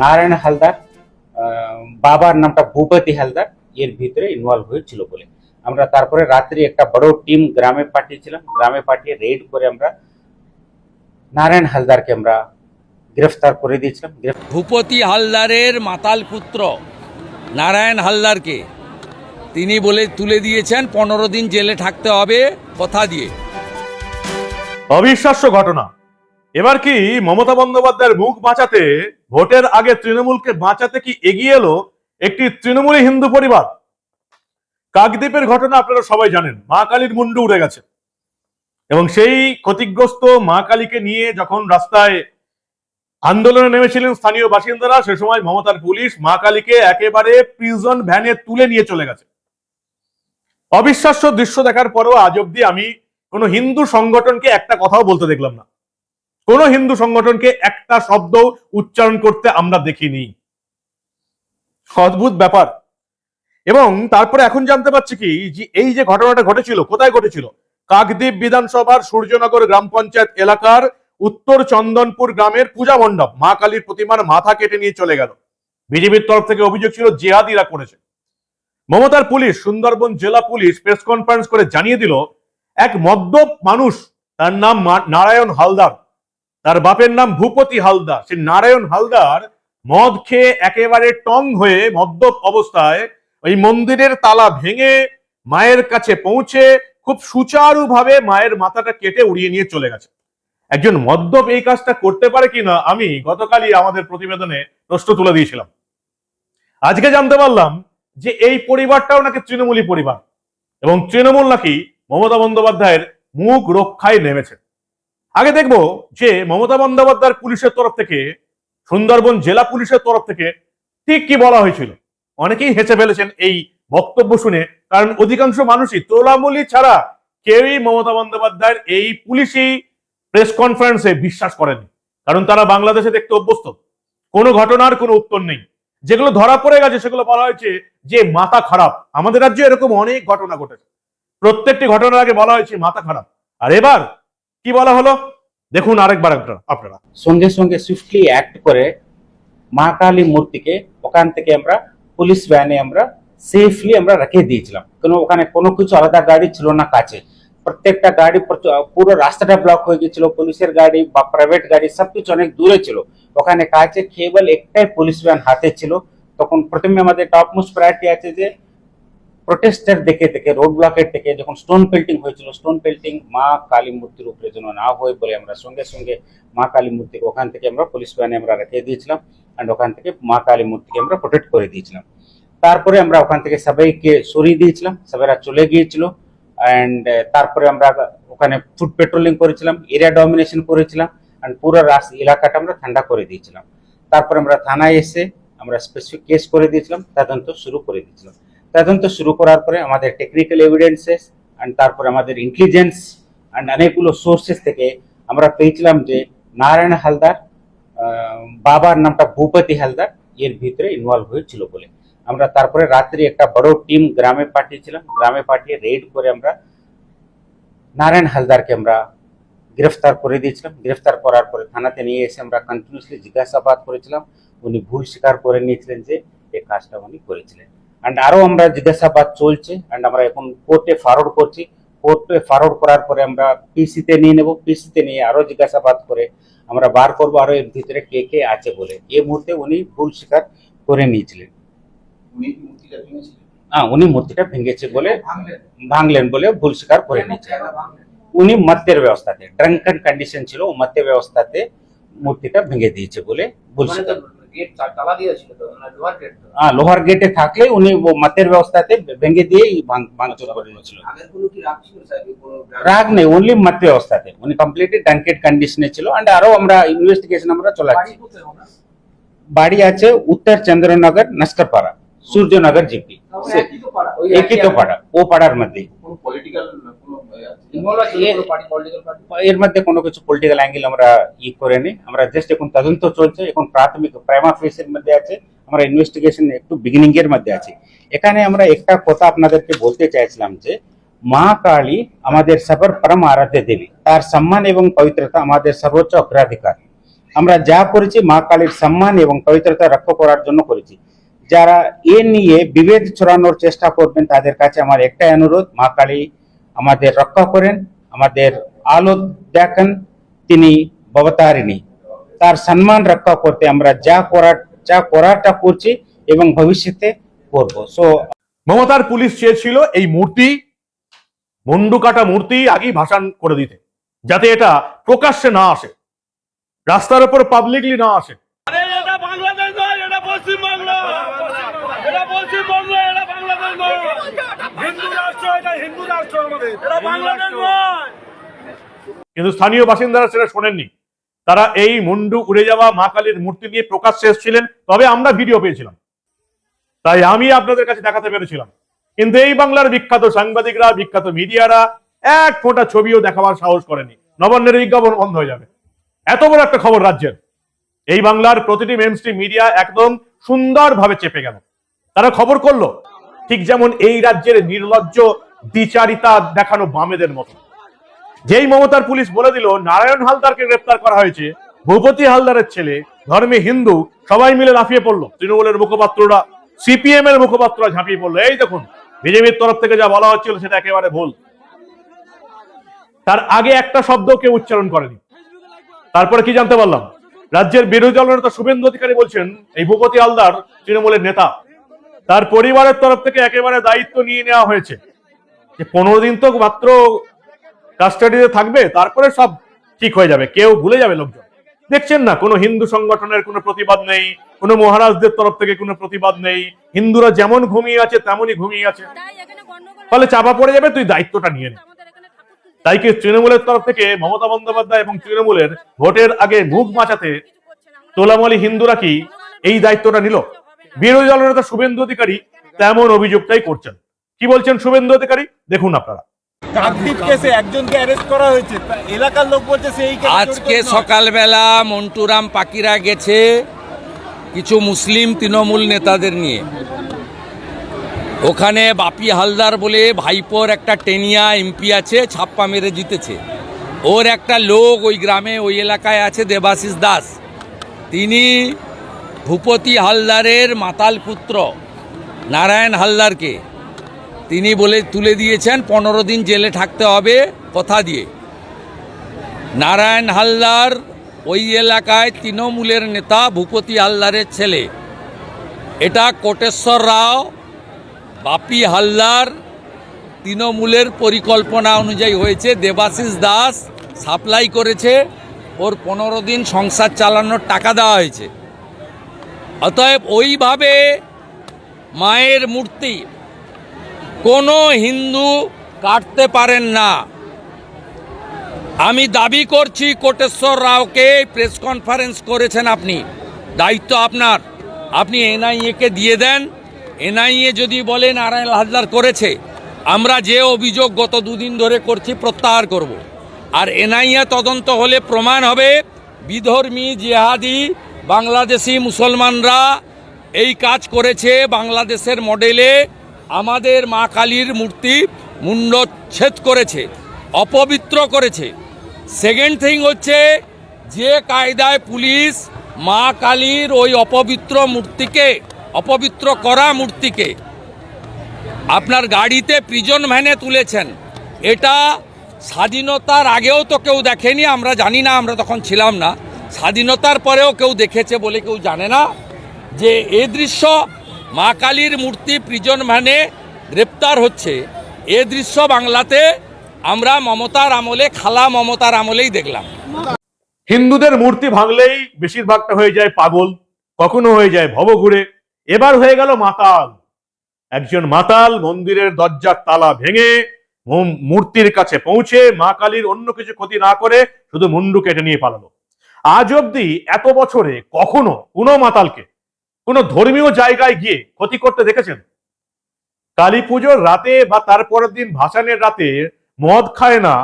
নারায়ণ হালদার বাবার নামটা ভূপতি হালদার এর ভিতরে ইনভলভ হয়েছিল বলে। আমরা তারপরে রাত্রি একটা বড় টিম গ্রামে পাঠিয়েছিলাম। গ্রামে পাঠিয়ে রেড করে আমরা নারায়ণ হালদারকে আমরা গ্রেফতার করে দিয়েছিলাম। ভূপতি হালদারের মাতাল পুত্র নারায়ণ হালদারকে তিনি বলে তুলে দিয়েছেন পনেরো দিন জেলে থাকতে হবে কথা দিয়ে। অবিশ্বাস্য ঘটনা। এবার কি মমতা বন্দ্যোপাধ্যায়ের মুখ বাঁচাতে, ভোটের আগে তৃণমূলকে বাঁচাতে কি এগিয়ে এলো একটি তৃণমূলী হিন্দু পরিবার? কাকদ্বীপের ঘটনা আপনারা সবাই জানেন, মা কালীর মুন্ডু উড়ে গেছে। এবং সেই ক্ষতিগ্রস্ত মা কালীকে নিয়ে যখন রাস্তায় আন্দোলনে নেমেছিলেন স্থানীয় বাসিন্দারা, সে সময় মমতার পুলিশ মা কালীকে একেবারে প্রিজন ভ্যানে তুলে নিয়ে চলে গেছে। অবিশ্বাস্য দৃশ্য দেখার পরও আজ অব্দি আমি কোনো হিন্দু সংগঠনকে একটা কথাও বলতে দেখলাম না। কোনো হিন্দু সংগঠনকে একটা শব্দ উচ্চারণ করতে আমরা দেখিনি। অদ্ভুত ব্যাপার। এবং তারপরে এখন জানতে পারছি কি, যে এই যে ঘটনাটা ঘটেছিল, কোথায় ঘটেছিল? কাকদ্বীপ বিধানসভার সূর্যনগর গ্রাম পঞ্চায়েত এলাকার উত্তর চন্দনপুর গ্রামের পূজা মণ্ডপ, মা কালীর প্রতিমার মাথা কেটে নিয়ে চলে গেল। বিজেপির তরফ থেকে অভিযোগ ছিল, জেহাদিরা করেছে। মমতার পুলিশ, সুন্দরবন জেলা পুলিশ প্রেস কনফারেন্স করে জানিয়ে দিল, এক মদ্যপ মানুষ, তার নাম নারায়ণ হালদার তার বাপের নাম ভূপতি হালদার। সেই নারায়ণ হালদার মদ খেয়ে একেবারে টং হয়ে মদ্যপ অবস্থায় ওই মন্দিরের তালা ভেঙে মায়ের কাছে পৌঁছে খুব সুচারুভাবে মায়ের মাথাটা কেটে উড়িয়ে নিয়ে চলে গেছে। একজন মদ্যপ এই কাজটা করতে পারে কিনা আমি গতকালই আমাদের প্রতিবেদনে প্রশ্ন তুলে দিয়েছিলাম। আজকে জানতে পারলাম যে এই পরিবারটাও নাকি তৃণমূলী পরিবার এবং তৃণমূল নাকি মমতা বন্দ্যোপাধ্যায়ের মুখ রক্ষায় নেমেছে। আগে দেখব যে মমতা বন্দ্যোপাধ্যায়ের পুলিশের তরফ থেকে, সুন্দরবন জেলা পুলিশের তরফ থেকে ঠিক কি বলা হয়েছিল? অনেকেই হেসে ফেলেছেন এই বক্তব্য শুনে, কারণ অধিকাংশ মানুষই তোলামূলি ছাড়া কেউই মমতা বন্দ্যোপাধ্যায়ের এই পুলিশি প্রেস কনফারেন্সে বিশ্বাস করেনি কারণ তারা বাংলাদেশে দেখতে অভ্যস্ত। কোনো ঘটনার কোনো উত্তর নেই। যেগুলো ধরা পড়ে গেছে, সেগুলো বলা হয়েছে যে মাথা খারাপ। আমাদের রাজ্যে এরকম অনেক ঘটনা ঘটেছে। প্রত্যেকটি ঘটনার আগে বলা হয়েছে মাথা খারাপ। আর এবার কি বলা হলো? দেখুন আরেকবার আপনারা সঙ্গে সঙ্গে সুইফটলি অ্যাক্ট করে মা কালী মূর্তিকে ওখান থেকে আমরা পুলিশ ভ্যানে আমরা সেফলি আমরা রেখে দিয়েছিলাম। কোনো ওখানে কোনো কিছু আলাদা গাড়ি ছিল না কাছে। প্রত্যেকটা গাড়ি পুরো রাস্তাটা ব্লক হয়ে গেছিল পুলিশের গাড়ি বা প্রাইভেট গাড়ি সবকিছু অনেক দূরে ছিল। ওখানে কাছে কেবল একটাই পুলিশ ভ্যান হাতে ছিল। তখন প্রথমে আমাদের টপ মোস্ট প্রায়োরিটি আছে যে প্রোটেস্টার দেখে দেখে রোড ব্লকের থেকে যখন স্টোন পেল্টিং হয়েছিল স্টোন পেল্টিং মা কালী মূর্তির উপরে যেন না হয় বলে আমরা সঙ্গে সঙ্গে মা কালী মূর্তি ওখান থেকে আমরা পুলিশ ভ্যানে আমরা রেখে দিয়েছিলাম অ্যান্ড ওখান থেকে মা কালী মূর্তিকে আমরা প্রোটেক্ট করে দিয়েছিলাম। তারপরে আমরা ওখান থেকে সবাইকে সরিয়ে দিয়েছিলাম, সবাইরা চলে গিয়েছিল অ্যান্ড তারপরে আমরা ওখানে ফুড পেট্রোলিং করেছিলাম এরিয়া ডমিনেশন করেছিলাম অ্যান্ড পুরো রাস এলাকাটা আমরা ঠান্ডা করে দিয়েছিলাম। তারপরে আমরা থানায় এসে আমরা স্পেসিফিক কেস করে দিয়েছিলাম, তদন্ত শুরু করে দিয়েছিলাম। তদন্ত শুরু করার পরে আমাদের টেকনিক্যাল এভিডেন্সেস অ্যান্ড তারপরে আমাদের ইন্টেলিজেন্স অ্যান্ড অনেকগুলো সোর্সেস থেকে আমরা পেয়েছিলাম যে নারায়ণ হালদার বাবার নামটা ভূপতি হালদার, এর ভিতরে ইনভলভ হয়েছিল বলে। আমরা তারপরে রাত্রি একটা বড় টিম গ্রামে পাঠিয়েছিলাম। গ্রামে পাঠিয়ে রেড করে আমরা নারায়ণ হালদারকে আমরা গ্রেফতার করে দিয়েছিলাম। গ্রেফতার করার পরে থানাতে নিয়ে এসে আমরা কন্টিনিউসলি জিজ্ঞাসাবাদ করেছিলাম। উনি ভুল স্বীকার করে নিয়েছিলেন যে এই কাজটা উনি করেছিলেন। অ্যান্ড আরও আমরা জিজ্ঞাসাবাদ চলছে অ্যান্ড আমরা এখন কোর্টে ফরওয়ার্ড করছি। কোর্টে ফরওয়ার্ড করার পরে আমরা পিসিতে নিয়ে নেব। পিসিতে নিয়ে আরও জিজ্ঞাসাবাদ করে আমরা বার করব আরও এর ভিতরে কে কে আছে বলে। এ মুহূর্তে উনি ভুল স্বীকার করে নিয়েছিলেন। হ্যাঁ উনি মূর্তিটা ভেঙেছে বলে ভাঙলেন। বলে ভুল স্বীকার করে নিয়েছে কেন ভাঙলেন? উনি মত্যের ব্যবস্থাতে ড্রাঙ্কেন কন্ডিশন ছিল ও মত্যের ব্যবস্থাতে মূর্তিটা ভেঙে দিয়েছে বলে ভুল ওখানে স্বীকার। গেট তালা দিয়েছিল তো না লোহার গেট হ্যাঁ লোহার গেটে থাকলে উনি মাতের ব্যবস্থাতে ভেঙে দিয়ে ভাঙচুর করে নিয়েছিল। আগের কোনো কি রাগ ছিল স্যার? রাগ নেই অনলি মাতের ব্যবস্থাতে। উনি কমপ্লিটলি ডাঙ্কেড কন্ডিশনে ছিল। অ্যান্ড আরও আমরা ইনভেস্টিগেশন আমরা চলাচ্ছি বাড়ি বাড়ি আছে উত্তর চন্দ্রনগর নস্করপাড়া সূর্যনগর জিপি। একই তো পাড়া, ওই একই তো পাড়া ও পাড়ার মধ্যে এর মধ্যে কোনো কিছু পলিটিক্যাল অ্যাঙ্গেল আমরা ই করিনি আমরা জাস্ট এখন তদন্ত চলছে এখন প্রাথমিক প্রাইমা ফেসের মধ্যে আছে আমরা ইনভেস্টিগেশন একটু বিগিনিং এর মধ্যে আছি। এখানে আমরা একটা কথা আপনাদেরকে বলতে চাইছিলাম যে মা কালী আমাদের সবার পরম আরাধ্য দেবী। তার সম্মান এবং পবিত্রতা আমাদের সর্বোচ্চ অগ্রাধিকার। আমরা যা করেছি মা কালীর সম্মান এবং পবিত্রতা রক্ষা করার জন্য করেছি। যারা এ নিয়ে বিভেদ ছড়ানোর চেষ্টা করবেন, তাদের কাছে আমার একটাই অনুরোধ, মা কালী আমাদের রক্ষা করেন, আমাদের আলো দেখেন, তিনি ভবতারিণী। তার সম্মান রক্ষা করতে আমরা যা করার, যা করারটা করছি এবং ভবিষ্যতে করব। সো মমতার পুলিশ চেয়েছিল এই মূর্তি মুন্ডু কাটা মূর্তি আগেই ভাসান করে দিতে, যাতে এটা প্রকাশ্যে না আসে। রাস্তার উপর পাবলিকলি না আসে আরে এটা বাংলাদেশ নয় এটা পশ্চিমবাংলা এটা পশ্চিমবঙ্গ এটা বাংলাদেশ নয় হিন্দু রাষ্ট্র এটা হিন্দু রাষ্ট্র আমাদের এটা বাংলাদেশ নয় কিন্তু স্থানীয় বাসিন্দারা সেটা শোনেননি। তারা এই মুন্ডু উড়ে যাওয়া মা কালীর মূর্তি নিয়ে প্রকাশ্যে এসেছিলেন তবে আমরা ভিডিও পেয়েছিলাম। তাই আমি আপনাদের কাছে দেখাতে পেরেছিলাম। কিন্তু এই বাংলার বিখ্যাত সাংবাদিকরা বিখ্যাত মিডিয়ারা এক ফোঁটা ছবিও দেখাবার সাহস করেনি। নবান্নের বিজ্ঞাপন বন্ধ হয়ে যাবে। এত বড় একটা খবর রাজ্যের। এই বাংলার প্রতিটি মেন মিডিয়া একদম সুন্দরভাবে চেপে গেল। তারা খবর করল ঠিক যেমন এই রাজ্যের নির্লজ্জ দ্বিচারিতা দেখানো বামেদের মতো। যেই মমতার পুলিশ বলে দিল, নারায়ণ হালদারকে গ্রেপ্তার করা হয়েছে, ভূপতি হালদারের ছেলে, ধর্মে হিন্দু, সবাই মিলে লাফিয়ে পড়ল। তৃণমূলের মুখপাত্ররা সিপিএম এর মুখপাত্ররা ঝাঁপিয়ে পড়ল। এই দেখুন, বিজেপির তরফ থেকে যা বলা হচ্ছিল সেটা একেবারে ভুল। তার আগে একটা শব্দ কেউ উচ্চারণ করেনি। তারপরে কি জানতে পারলাম? রাজ্যের বিরোধী দল নেতা শুভেন্দু অধিকারী বলছেন, এই ভূপতি হালদার তৃণমূলের নেতা। তার পরিবারের তরফ থেকে একেবারে দায়িত্ব নিয়ে নেওয়া হয়েছে। যে পনেরো দিন তো মাত্র কাস্টাডিতে থাকবে তারপরে সব ঠিক হয়ে যাবে কেউ ভুলে যাবে লোকজন। দেখছেন না কোনো হিন্দু সংগঠনের কোনো প্রতিবাদ নেই কোনো মহারাজদের তরফ থেকে কোনো প্রতিবাদ নেই হিন্দুরা যেমন ঘুমিয়ে আছে তেমনই ঘুমিয়ে আছে। ফলে চাপা পড়ে যাবে তুই দায়িত্বটা নিয়ে নে। তাই কি তৃণমূলের তরফ থেকে মমতা বন্দ্যোপাধ্যায় এবং তৃণমূলের ভোটের আগে মুখ বাঁচাতে তোলামলি হিন্দুরা কি এই দায়িত্বটা নিল? বিরোধী দলনেতা শুভেন্দু অধিকারী তেমন অভিযোগটাই করছেন। কি বলছেন শুভেন্দু অধিকারী? দেখুন আপনারা। কাকদ্বীপ কেসে একজনকে অ্যারেস্ট করা হয়েছে। এলাকার লোক বলছে সেই আজকে সকালবেলা মন্টুরাম পাকিরা গেছে কিছু মুসলিম তৃণমূল নেতাদের নিয়ে। ওখানে বাপি হালদার বলে ভাইপোর একটা টেনিয়া এমপি আছে ছাপ্পা মেরে জিতেছে। ওর একটা লোক ওই গ্রামে ওই এলাকায় আছে দেবাশিস দাস। তিনি ভূপতি হালদারের মাতাল পুত্র নারায়ণ হালদারকে। তিনি বলে তুলে দিয়েছেন, পনেরো দিন জেলে থাকতে হবে কথা দিয়ে। নারায়ণ হালদার ওই এলাকায় তৃণমূলের নেতা, ভূপতি হালদারের ছেলে। এটা কোটেশ্বর রাও, বাপি হালদার, তৃণমূলের পরিকল্পনা অনুযায়ী হয়েছে। দেবাশিস দাস সাপ্লাই করেছে, ওর পনেরো দিন সংসার চালানোর টাকা দেওয়া হয়েছে। অতএব ওইভাবে মায়ের মূর্তি কোনো হিন্দু কাটতে পারেন না। আমি দাবি করছি কোটেশ্বর রাওকে প্রেস কনফারেন্স করেছেন আপনি। দায়িত্ব আপনার। আপনি এনআইএকে দিয়ে দেন। এনআইএ যদি বলে নারায়ণ হালদার করেছে, আমরা যে অভিযোগ গত দুদিন ধরে করছি প্রত্যাহার করব। আর এনআইএ তদন্ত হলে প্রমাণ হবে, বিধর্মী, জিহাদি, বাংলাদেশি মুসলমানরা এই কাজ করেছে বাংলাদেশের মডেলে আমাদের মা কালীর মূর্তি মুন্ডচ্ছেদ করেছে, অপবিত্র করেছে। সেকেন্ড থিং হচ্ছে, যে কায়দায় পুলিশ মা কালীর ওই অপবিত্র মূর্তিকে, অপবিত্র করা মূর্তিকে আপনার গাড়িতে প্রিজন ভ্যানে তুলেছেন, এটা স্বাধীনতার আগেও তো কেউ দেখেনি, আমরা জানি না, আমরা তখন ছিলাম না। স্বাধীনতার পরেও কেউ দেখেছে বলে কেউ জানে না যে এ দৃশ্য মা কালীর মূর্তি প্রিজন ভ্যানে গ্রেপ্তার হচ্ছে। এ দৃশ্য বাংলাতে আমরা মমতার আমলে, খালা মমতার আমলেই দেখলাম। হিন্দুদের মূর্তি ভাঙলেই বেশিরভাগটা হয়ে যায় পাগল, কখনো হয়ে যায় ভবঘুরে। এবার হয়ে গেল মাতাল। একজন মাতাল মন্দিরের দরজার তালা ভেঙে মূর্তির কাছে পৌঁছে মা কালীর অন্য কিছু ক্ষতি না করে শুধু মুন্ডু কেটে নিয়ে পালালো। আজ অব্দি এত বছরে কখনো কোনো মাতালকে কোনো ধর্মীয় জায়গায় গিয়ে ক্ষতি করতে দেখেছেন? কালী পুজোর রাতে বা তারপরের দিন ভাসানের রাতে মদ খায় না,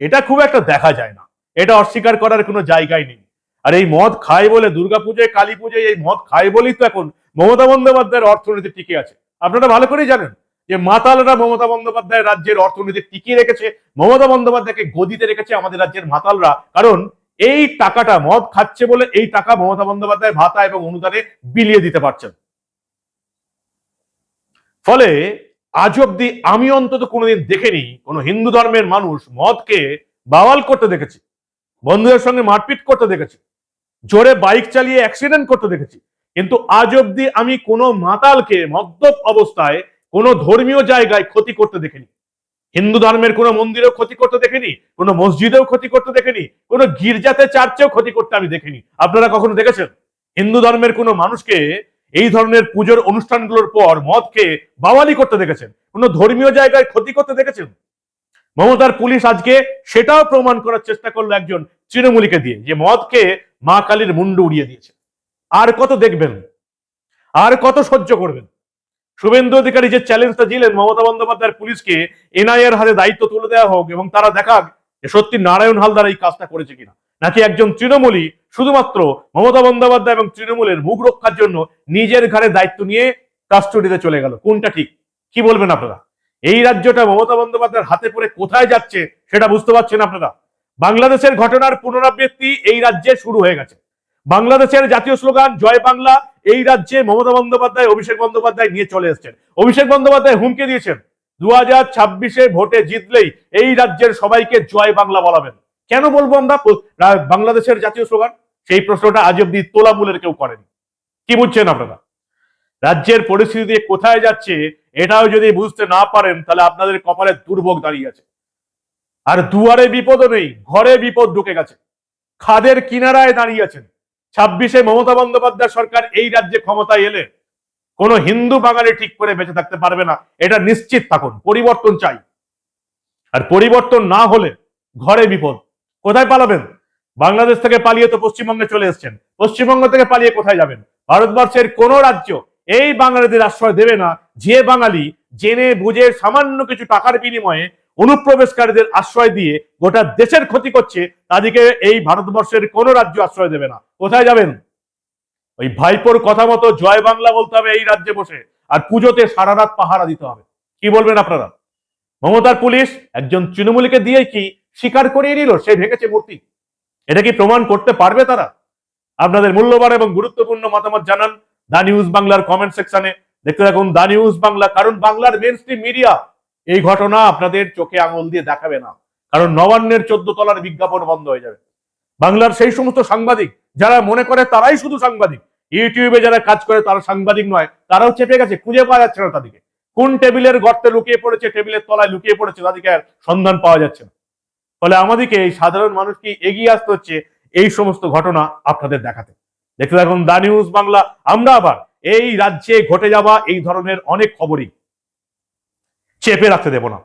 এটা খুব একটা দেখা যায় না। এটা অস্বীকার করার কোনো জায়গায় নেই। আর এই মদ খায় বলে দুর্গাপুজোয় কালী পুজোয় এই মদ খায় বলেই তো এখন মমতা বন্দ্যোপাধ্যায়ের অর্থনীতি টিকে আছে। আপনারা ভালো করেই জানেন যে মাতালরা মমতা বন্দ্যোপাধ্যায় রাজ্যের অর্থনীতি টিকিয়ে রেখেছে, মমতা বন্দ্যোপাধ্যায়কে গদিতে রেখেছে আমাদের রাজ্যের মাতালরা। কারণ এই টাকাটা মদ খাচ্ছে বলে এই টাকা মমতা বন্দ্যোপাধ্যায় ভাতা এবং অনুদানে বিলিয়ে দিতে পারছেন। ফলে আজ অব্দি আমি অন্তত কোনোদিন দেখিনি কোনো হিন্দু ধর্মের মানুষ মদকে বাওয়াল করতে দেখেছি, বন্ধুদের সঙ্গে মারপিট করতে দেখেছি, জোরে বাইক চালিয়ে অ্যাক্সিডেন্ট করতে দেখেছি। কিন্তু আজ অব্দি আমি কোনো মাতালকে মদ্যপ অবস্থায় কোনো ধর্মীয় জায়গায় ক্ষতি করতে দেখিনি। হিন্দু ধর্মের কোনো মন্দিরেও ক্ষতি করতে দেখেনি, কোনো মসজিদেও ক্ষতি করতে দেখেনি, কোনো গির্জাতে, চার্চেও ক্ষতি করতে আমি দেখিনি। আপনারা কখনো দেখেছেন? হিন্দু ধর্মের কোনো মানুষকে এই ধরনের পুজোর অনুষ্ঠানগুলোর পর মদকে বাওয়ালি করতে দেখেছেন? কোনো ধর্মীয় জায়গায় ক্ষতি করতে দেখেছেন? মমতার পুলিশ আজকে সেটাও প্রমাণ করার চেষ্টা করল একজন তৃণমূলীকে দিয়ে, যে মদকে মা কালীর মুন্ডু উড়িয়ে দিয়েছে। আর কত দেখবেন? আর কত সহ্য করবেন? শুভেন্দু অধিকারী যে চ্যালেঞ্জটা দিলেন মমতা বন্দ্যোপাধ্যায়ের পুলিশকে, এনআইএর হাতে দায়িত্ব তুলে দেওয়া হোক এবং তারা দেখাক যে সত্যি নারায়ণ হালদার এই কাজটা করেছে কিনা। নাকি একজন তৃণমূলী শুধুমাত্র মমতা বন্দ্যোপাধ্যায় এবং তৃণমূলের মুখ রক্ষার জন্য নিজের ঘাড়ে দায়িত্ব নিয়ে কাস্টডিতে চলে গেল? কোনটা ঠিক? কি বলবেন আপনারা? এই রাজ্যটা মমতা বন্দ্যোপাধ্যায়ের হাতে পড়ে কোথায় যাচ্ছে সেটা বুঝতে পারছেন আপনারা? বাংলাদেশের ঘটনার পুনরাবৃত্তি এই রাজ্যে শুরু হয়ে গেছে। বাংলাদেশের জাতীয় স্লোগান, জয় বাংলা, এই রাজ্যে মমতা বন্দ্যোপাধ্যায়, অভিষেক বন্দ্যোপাধ্যায় নিয়ে চলে এসেছেন। অভিষেক বন্দ্যোপাধ্যায় হুমকি দিয়েছেন। দু হাজার ছাব্বিশে ভোটে জিতলেই এই রাজ্যের সবাইকে জয় বাংলা বলাবেন। কেন বলব আমরা? বাংলাদেশের জাতীয় স্লোগান? সেই প্রশ্নটা আজ অব্দি তোলামূলের কেউ করেনি। কি বুঝছেন আপনারা? রাজ্যের পরিস্থিতি কোথায় যাচ্ছে, এটাও যদি বুঝতে না পারেন, তাহলে আপনাদের কপালে দুর্ভোগ দাঁড়িয়ে আছে। আর দুয়ারে বিপদও নেই, ঘরে বিপদ ঢুকে গেছে। খাদের কিনারায় দাঁড়িয়ে আছেন। ছাব্বিশে মমতা বন্দ্যোপাধ্যায় সরকার এই রাজ্যে ক্ষমতায় এলে কোনো হিন্দু বাঙালি ঠিক করে বেঁচে থাকতে পারবে না। এটা নিশ্চিত থাকুন, পরিবর্তন চাই। আর পরিবর্তন না হলে ঘরে বিপদ। কোথায় পালাবেন? বাংলাদেশ থেকে পালিয়ে তো পশ্চিমবঙ্গে চলে এসেছেন। পশ্চিমবঙ্গ থেকে পালিয়ে কোথায় যাবেন? ভারতবর্ষের কোন রাজ্য এই বাঙালিদের আশ্রয় দেবে না। যে বাঙালি জেনে বুঝে সামান্য কিছু টাকার বিনিময়ে অনুপ্রবেশকারীদের আশ্রয় দিয়ে গোটা দেশের ক্ষতি করছে, তাদেরকে এই ভারতবর্ষের কোন রাজ্য আশ্রয় দেবে না। কোথায় যাবেন? ওই ভাইপোর কথা মতো জয় বাংলা বলতে হবে এই রাজ্যে বসে, আর পুজোতে সারা রাত পাহারা দিতে হবে। কি বলবেন আপনারা? মমতার পুলিশ একজন তৃণমূলীকে দিয়ে কি স্বীকার করিয়ে নিল? সে ভেঙেছে মূর্তি। এটা কি প্রমাণ করতে পারবে তারা? আপনাদের মূল্যবান এবং গুরুত্বপূর্ণ মতামত জানান দা নিউজ বাংলার কমেন্ট সেকশনে। দেখতে থাকুন দা নিউজ বাংলা, কারণ বাংলার মেন মিডিয়া এই ঘটনা আপনাদের চোখে আঙুল দিয়ে দেখাবে না। কারণ নবান্নের চোদ্দ তলার বিজ্ঞাপন বন্ধ হয়ে যাবে। বাংলার সেই সমস্ত সাংবাদিক, যারা মনে করে তারাই শুধু সাংবাদিক, ইউটিউবে যারা কাজ করে তারা সাংবাদিক নয়, তারাও চেপে গেছে, খুঁজে পাওয়া যাচ্ছে না তাদেরকে। কোন টেবিলের গর্তে লুকিয়ে পড়েছে, টেবিলের তলায় লুকিয়ে পড়েছে, তাদেরকে আর সন্ধান পাওয়া যাচ্ছে না। ফলে আমাদেরকে এই সাধারণ মানুষকে এগিয়ে আসতে হচ্ছে, এই সমস্ত ঘটনা আপনাদের দেখাতে। দেখতে থাকুন দা নিউজ বাংলা, আমরা আবার এই রাজ্যে ঘটে যাওয়া এই ধরনের অনেক খবরই। চেপে রাখতে দেব না।